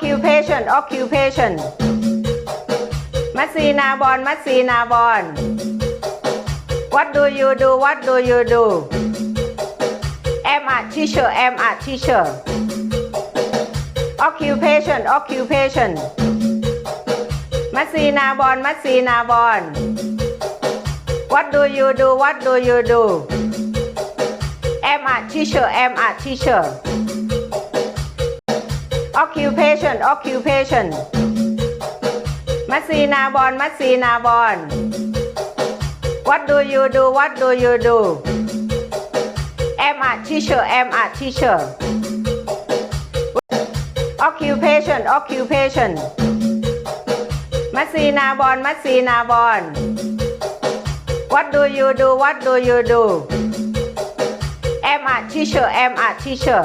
occupation occupation มัสซีนาบอลมัสซีนาบอล what do you do what do you do am a teacher am a teacher occupation occupation มัสซีนาบอลมัสซีนาบอล what do you do what do you do am a teacher am a teacher occupation occupation มัสซีนาบอลมัสซีนาบอล what do you do what do you do am a teacher am a teacher occupation occupation มัสซีนาบอลมัสซีนาบอล what do you do what do you do am a teacher am a teacher